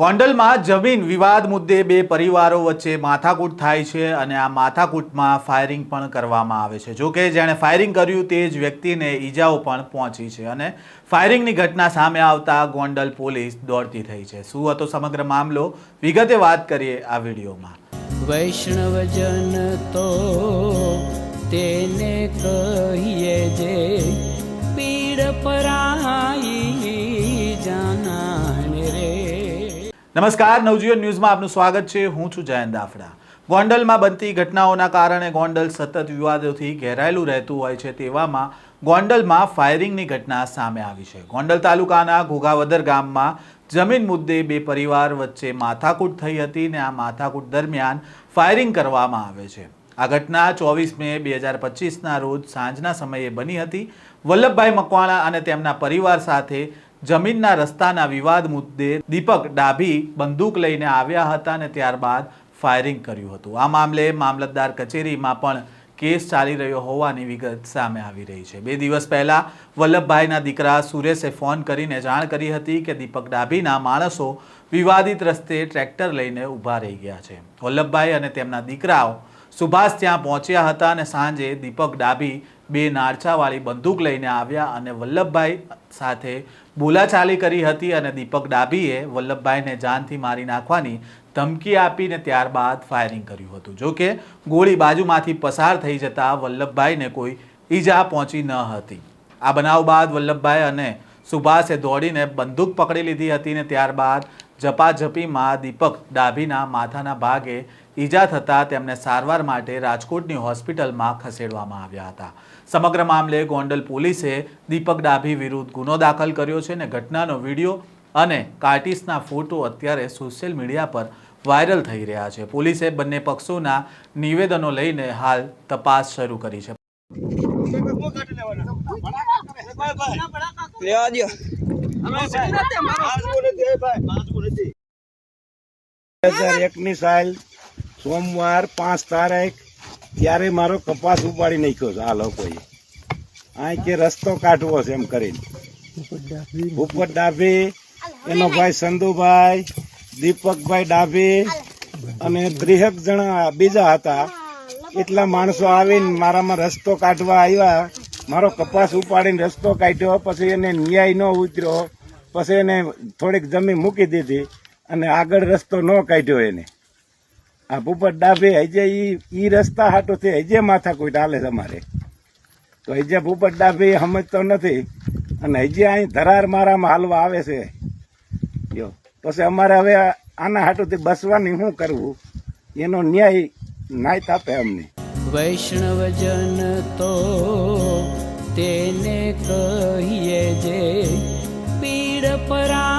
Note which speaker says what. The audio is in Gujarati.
Speaker 1: ગોંડલમાં જમીન વિવાદ મુદ્દે બે પરિવારો વચ્ચે માથાકૂટ થાય છે અને આ માથાકૂટમાં ફાયરિંગ પણ કરવામાં આવે છે. જો કે જેણે ફાયરિંગ કર્યું તે જ વ્યક્તિને ઈજાઓ પણ પહોંચી છે અને ફાયરિંગની ઘટના સામે આવતા ગોંડલ પોલીસ દોડતી થઈ છે. શું હતો સમગ્ર મામલો? વિગતે વાત કરીએ આ વિડીયોમાં.
Speaker 2: વૈષ્ણવજન તો તેને કહીએ જે
Speaker 1: નમસ્કાર, નવજીવન ન્યૂઝમાં આપનું સ્વાગત છે. હું છું જયંત દાફડા. ગોંડલમાં બનતી ઘટનાઓના કારણે ગોંડલ સતત વિવાદોથી ઘેરાયેલું રહેતું હોય છે તેવામાં ગોંડલમાં ફાયરિંગની ઘટના સામે આવી છે. ગોંડલ તાલુકાના ઘોઘાવદર ગામમાં જમીન મુદ્દે બે પરિવાર વચ્ચે માથાકૂટ થઈ હતી ને આ માથાકૂટ દરમિયાન ફાયરિંગ કરવામાં આવે છે. આ ઘટના ચોવીસ મે બે હજાર પચીસના રોજ સાંજના સમયે બની હતી. વલ્લભભાઈ મકવાણા અને તેમના પરિવાર સાથે જમીનના રસ્તાના વિવાદ મુદ્દે દીપક ડાભી બંદૂક લઈને આવ્યા હતા અને ત્યારબાદ ફાયરિંગ કર્યું હતું. આ મામલે મામલતદાર કચેરીમાં પણ કેસ ચાલી રહ્યો હોવાની વિગત સામે આવી રહી છે. બે દિવસ પહેલાં વલ્લભભાઈના દીકરા સુરેશે ફોન કરીને જાણ કરી હતી કે દીપક ડાભીના માણસો વિવાદિત રસ્તે ટ્રેક્ટર લઈને ઊભા રહી ગયા છે. વલ્લભભાઈ અને તેમના દીકરાઓ સુભાષ ત્યાં પહોંચ્યા હતા અને સાંજે દીપક ડાભી બે નારચાવાળી બંદૂક લઈને આવ્યા અને વલ્લભભાઈ સાથે બોલાચાલી કરી હતી અને દીપક ડાભીએ વલ્લભભાઈને જાનથી મારી નાખવાની ધમકી આપીને ત્યારબાદ ફાયરિંગ કર્યું હતું. જો કે ગોળી બાજુમાંથી પસાર થઈ જતા વલ્લભભાઈને કોઈ ઈજા પહોંચી ન હતી. આ બનાવ બાદ વલ્લભભાઈ અને સુભાષે દોડીને બંદૂક પકડી લીધી હતી ને ત્યારબાદ ઝપાઝપીમાં દીપક ડાભીના માથાના ભાગે ઈજા થતાં તેમને સારવાર માટે રાજકોટની હોસ્પિટલમાં ખસેડવામાં આવ્યા હતા. સમગ્ર મામલે ગોંડલ પોલીસે દીપક ડાભી વિરુદ્ધ ગુનો દાખલ કર્યો છે ને ઘટનાનો વીડિયો અને કાર્ટિસના ફોટો અત્યારે સોશિયલ મીડિયા પર વાયરલ થઈ રહ્યા છે. પોલીસે બંને પક્ષોના નિવેદનો લઈને હાલ તપાસ શરૂ કરી છે.
Speaker 3: લેવા
Speaker 4: બે હજાર એકની સાલ સોમવાર પાંચ તારીખ ત્યારે મારો કપાસ ઉપાડી નાખ્યો છે. આ લોકોએ. કે રસ્તો કાઢવો છે એમ કરીને. ભૂપત ડાભી, એનો ભાઈ સંધુભાઈ દીપકભાઈ ડાભી અને ત્રીસેક જણા બીજા હતા. એટલા માણસો આવીને મારામાં રસ્તો કાઢવા આવ્યા. મારો કપાસ ઉપાડીને રસ્તો કાઢ્યો, પછી એને ન્યાય ન ઉતર્યો. પછી એને થોડીક જમીન મૂકી દીધી. અને આગળ રસ્તો ન કાઢ્યો એને. આ ભૂપત ડાભે હજે એ રસ્તા હાટો થી હજે માથા કોઈ ચાલે છે અમારે. તો હજે ભૂપત ડાભે સમજતો નથી. અને હજે અહીં ધરાર મારામાં હાલવા આવે છે. જો પછી અમારે હવે આના હાટુથી બસવાની શું કરવું? એનો ન્યાય નાય તાપે અમને.
Speaker 2: વૈષ્ણવજન તો તેને કહીએ જે, પીડ પરાઈ